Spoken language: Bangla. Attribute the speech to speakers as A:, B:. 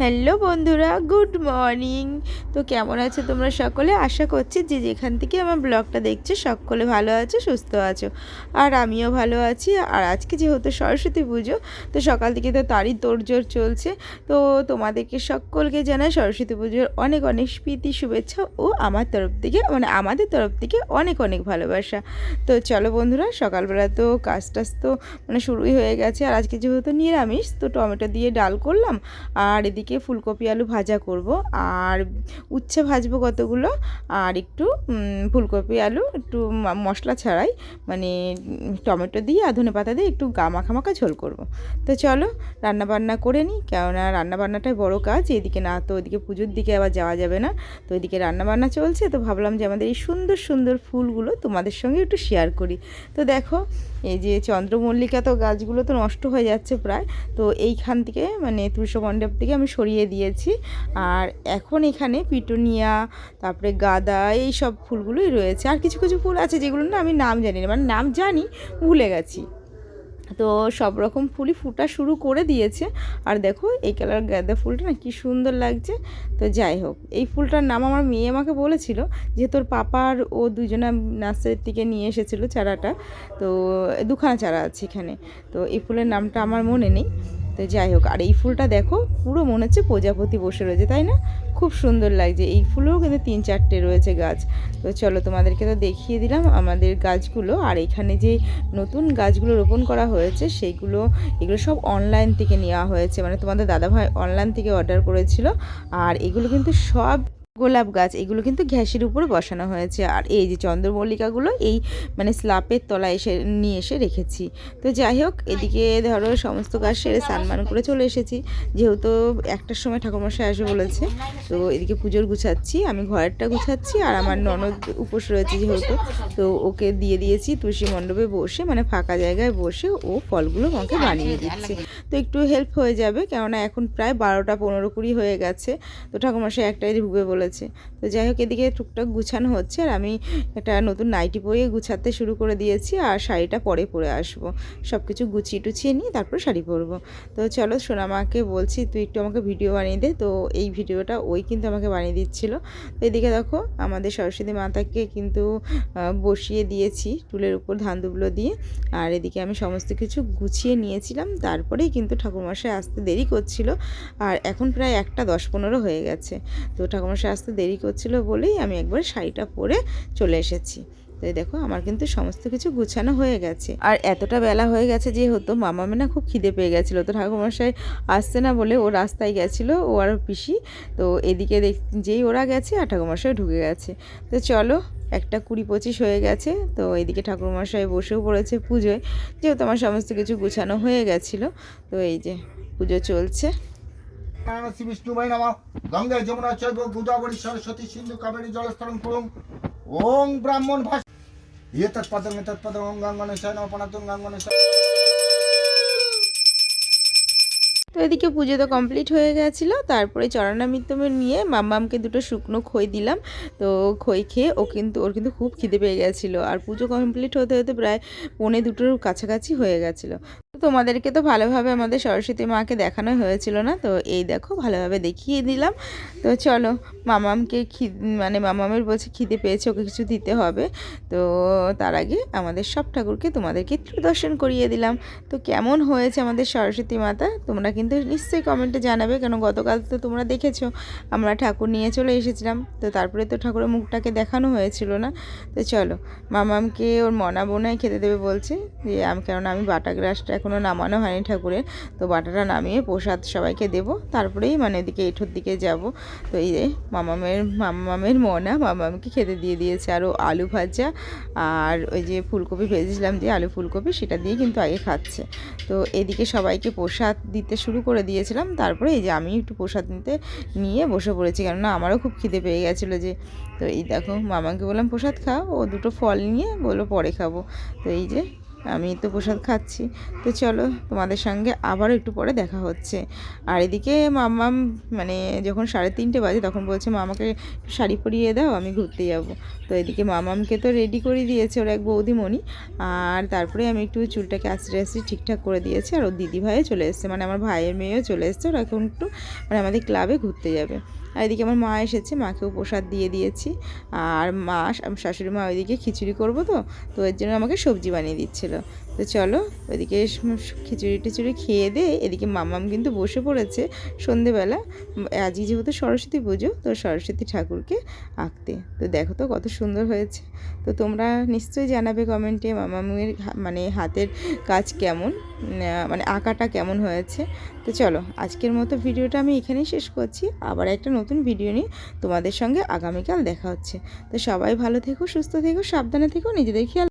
A: হ্যালো বন্ধুরা, গুড মর্নিং। তো কেমন আছো তোমরা সকলে? আশা করছি যে যেখান থেকে আমার ব্লগটা দেখছ সকলে ভালো আছো, সুস্থ আছো। আর আমিও ভালো আছি। আর আজকে যেহেতু সরস্বতী পুজো, তো সকাল থেকে তো তারই তোড়জোড় চলছে। তো তোমাদেরকে সকলকে জানাই সরস্বতী পুজোর অনেক অনেক স্মৃতি, শুভেচ্ছা ও আমার তরফ থেকে মানে আমাদের তরফ থেকে অনেক অনেক ভালোবাসা। তো চলো বন্ধুরা, সকালবেলা তো কাজ টাজ তো মানে শুরুই হয়ে গেছে। আর আজকে যেহেতু নিরামিষ, তো টমেটো দিয়ে ডাল করলাম। আর এদিকে ফুলকপি আলু ভাজা করব আর উচ্ছে ভাজবো কতগুলো? আর একটু ফুলকপি আলু, একটু মশলা ছাড়াই মানে টমেটো দিয়ে আর ধনে পাতা দিয়ে একটু গা মাখা মাখা ঝোল করব। তো চলো রান্না বান্না করে নিই, কেননা রান্নাবান্নাটাই বড় কাজ, এদিকে না তো ওইদিকে পুজোর দিকে আবার যাওয়া যাবে না। তো ওইদিকে রান্নাবান্না চলছে, তো ভাবলাম যে আমাদের এই সুন্দর সুন্দর ফুলগুলো তোমাদের সঙ্গে একটু শেয়ার করি। তো দেখো, এই যে চন্দ্রমল্লিকা তো গাছগুলো তো নষ্ট হয়ে যাচ্ছে প্রায়, তো এইখান থেকে মানে তুলসী মণ্ডপ থেকে আমি সরিয়ে দিয়েছি। আর এখন এখানে পিটুনিয়া, তারপরে গাঁদা এই সব ফুলগুলোই রয়েছে। আর কিছু কিছু ফুল আছে যেগুলো না আমি নাম জানি না। মানে নাম জানি, ভুলে গেছি। তো সব রকম ফুলই ফুটা শুরু করে দিয়েছে। আর দেখো, এই কালার গাঁদা ফুলটা না কী সুন্দর লাগছে। তো যাই হোক, এই ফুলটার নাম আমার মেয়ে আমাকে বলেছিল যে, তোর পাপার ও দুজনা নার্সারির থেকে নিয়ে এসেছিল চারাটা। তো দুখানা চারা আছে এখানে। তো এই ফুলের নামটা আমার মনে নেই। তো যাই হোক, আর এই ফুলটা দেখো, পুরো মনে হচ্ছে প্রজাপতি বসে রয়েছে, তাই না? খুব সুন্দর লাগছে। এই ফুলও কিন্তু তিন চারটে রয়েছে গাছ। তো চলো তোমাদেরকে তো দেখিয়ে দিলাম আমাদের গাছগুলো। আর এখানে যে নতুন গাছগুলো রোপণ করা হয়েছে সেইগুলো এগুলো সব অনলাইন থেকে নেওয়া হয়েছে। মানে তোমাদের দাদাভাই অনলাইন থেকে অর্ডার করেছিল। আর এগুলো কিন্তু সব গোলাপ গাছ, এগুলো কিন্তু ঘ্যাসের উপরে বসানো হয়েছে। আর এই যে চন্দ্রমল্লিকাগুলো, এই মানে স্লাপের তলায় এসে, নিয়ে এসে রেখেছি। তো যাই হোক, এদিকে ধরো সমস্ত গাছ সেরে স্নান করে চলে এসেছি। যেহেতু একটার সময় ঠাকুরমশাই আসবে বলেছে, তো এদিকে পুজোর গুছাচ্ছি, আমি ঘরেরটা গুছাচ্ছি, আর আমার ননদ উপোস রয়েছে যেহেতু, তো ওকে দিয়ে দিয়েছি তুলসী মণ্ডপে বসে মানে ফাঁকা জায়গায় বসে ও ফলগুলো আমাকে বানিয়ে দিচ্ছে। তো একটু হেল্প হয়ে যাবে, কেননা এখন প্রায় বারোটা পনেরো কুড়ি হয়ে গেছে। তো ঠাকুরমশাই একটাই ঢুকবে বলেছে। তো যাই হোক, এদিকে টুকটাক গুছানো হচ্ছে আর আমি একটা নতুন নাইটি পরে গুছাতে শুরু করে দিয়েছি আর শাড়িটা পরে পরে আসব। সব কিছু গুছিয়ে টুছিয়ে নিয়ে তারপরে শাড়ি পরবো। তো চলো সোনামাকে বলছি, তুই একটু আমাকে ভিডিও বানিয়ে দে। তো এই ভিডিওটা ওই কিন্তু আমাকে বানিয়ে দিচ্ছিল। তো এদিকে দেখো, আমাদের সরস্বতী মাতাকে কিন্তু বসিয়ে দিয়েছি টুলের উপর ধান দুবলো দিয়ে। আর এদিকে আমি সমস্ত কিছু গুছিয়ে নিয়েছিলাম। তারপরেই কিন্তু ঠাকুরমশাই আসতে দেরি করছিল। আর এখন প্রায় একটা দশ পনেরো হয়ে গেছে। তো ঠাকুরমশাই আসতে দেরি করছিল বলেই আমি একবার শাড়িটা পরে চলে এসেছি। তো দেখো, আমার কিন্তু সমস্ত কিছু গুছানো হয়ে গেছে। আর এতটা বেলা হয়ে গেছে যে হতো মামা মেনা খুব খিদে পেয়ে গেছিল। তো ঠাকুরমশাই আসছে না বলে ও রাস্তায় গেছিল, ও আর পিসি। তো এদিকে দেখ, যেই ওরা গেছে আর ঠাকুরমশাই ঢুকে গেছে। তো চলো, একটা কুড়ি পঁচিশ হয়ে গেছে। তো এদিকে ঠাকুরমশাই বসেও পড়েছে পুজোয়। যেহেতু আমার সমস্ত কিছু গুছানো হয়ে গেছিল। তো এই যে পুজো চলছে।
B: শ্রী নমঃ। গঙ্গা যমুনা চৈব গোদাবরী সরস্বতী সিন্ধু কাবেরী ওং ব্রাহ্মণ ভাষ ইয়ে ওং
A: তো এদিকে পুজো তো কমপ্লিট হয়ে গেছিল, তারপরে চরণামিত্তমে নিয়ে মাম্মামকে দুটো শুকনো খই দিলাম। তো খই খেয়ে ও কিন্তু, ওর কিন্তু খুব খিদে পেয়ে গেছিল। আর পুজো কমপ্লিট হতে হতে প্রায় পৌনে দুটোর কাছাকাছি হয়ে গেছিল। তোমাদেরকে তো ভালোভাবে আমাদের সরস্বতী মাকে দেখানো হয়েছিল না? তো এই দেখো, ভালোভাবে দেখিয়ে দিলাম। তো চলো, মামামকে খি মানে মামামের বলছে খিদে পেয়েছে, ওকে কিছু দিতে হবে। তো তার আগে আমাদের সব ঠাকুরকে তোমাদেরকে দর্শন করিয়ে দিলাম। তো কেমন হয়েছে আমাদের সরস্বতী মাতা? তোমরা কিন্তু নিশ্চয়ই কমেন্টে জানাবে, কেন গতকাল তো তোমরা দেখেছ, আমরা ঠাকুর নিয়ে চলে এসেছিলাম। তো তারপরে তো ঠাকুরের মুখটাকে দেখানো হয়েছিল না? তো চলো, মামামকে ওর মনা বোনাই খেতে দেবে বলছে। যে আমি, কেননা আমি বাটা গ্রাসটা এখনও নামানো হয়নি ঠাকুরের। তো বাটাটা নামিয়ে প্রসাদ সবাইকে দেব। তারপরেই মানে এদিকে এঠোর দিকে যাব। তো এই যে মামামের মামামের মনা মামামকে খেতে দিয়ে দিয়েছে আরও আলু ভাজা আর ওই যে ফুলকপি ভেজেছিলাম যে আলু ফুলকপি সেটা দিয়ে কিন্তু আগে খাচ্ছে। তো এদিকে সবাইকে প্রসাদ দিতে শুরু করে দিয়েছিলাম। তারপরে এই যে আমি একটু প্রসাদ নিতে নিয়ে বসে পড়েছি কেননা আমারও খুব খিদে পেয়ে গেছিল যে। তো এই দেখো মামাকে বললাম, প্রসাদ খাও। ও দুটো ফল নিয়ে বলল, পরে খাব। তো এই যে আমি তো প্রসাদ খাচ্ছি। তো চলো, তোমাদের সঙ্গে আবারও একটু পরে দেখা হচ্ছে। আর এদিকে মাম্মাম মানে যখন সাড়ে তিনটে বাজে, তখন বলছে, মামাকে শাড়ি পরিয়ে দাও, আমি ঘুরতে যাব। তো এদিকে মামামকে তো রেডি করে দিয়েছে ওর এক বৌদিমণি। আর তারপরে আমি একটু চুলটাকে আস্তে আস্তে ঠিকঠাক করে দিয়েছি। আর ওর দিদি ভাইও চলে এসছে মানে আমার ভাইয়ের মেয়েও চলে এসছে। ওরা এখন একটু মানে আমাদের ক্লাবে ঘুরতে যাবে। আর এদিকে আমার মা এসেছে, মাকেও প্রসাদ দিয়ে দিয়েছি। আর মা, শাশুড়ি মা ওইদিকে খিচুড়ি করব তো তো এর জন্য আমাকে সবজি বানিয়ে দিচ্ছিল। তো চলো ওইদিকে খিচুড়ি টিচুড়ি খেয়ে দে এদিকে মামাম কিন্তু বসে পড়েছে সন্ধেবেলা। আজই যেহেতু সরস্বতী পুজো, তো সরস্বতী ঠাকুরকে আঁকতে। তো দেখো তো কত সুন্দর হয়েছে। তো তোমরা নিশ্চয়ই জানাবে কমেন্টে মামামের মানে হাতের কাজ কেমন মানে আঁকাটা কেমন হয়েছে। তো চলো আজকের মতো ভিডিওটা আমি এখানেই শেষ করছি। আবার একটা নতুন ভিডিও নিয়ে তোমাদের সঙ্গে আগামীকাল দেখা হচ্ছে। তো সবাই ভালো থেকো, সুস্থ থেকো, সাবধানে থেকো, নিজেদের খেয়াল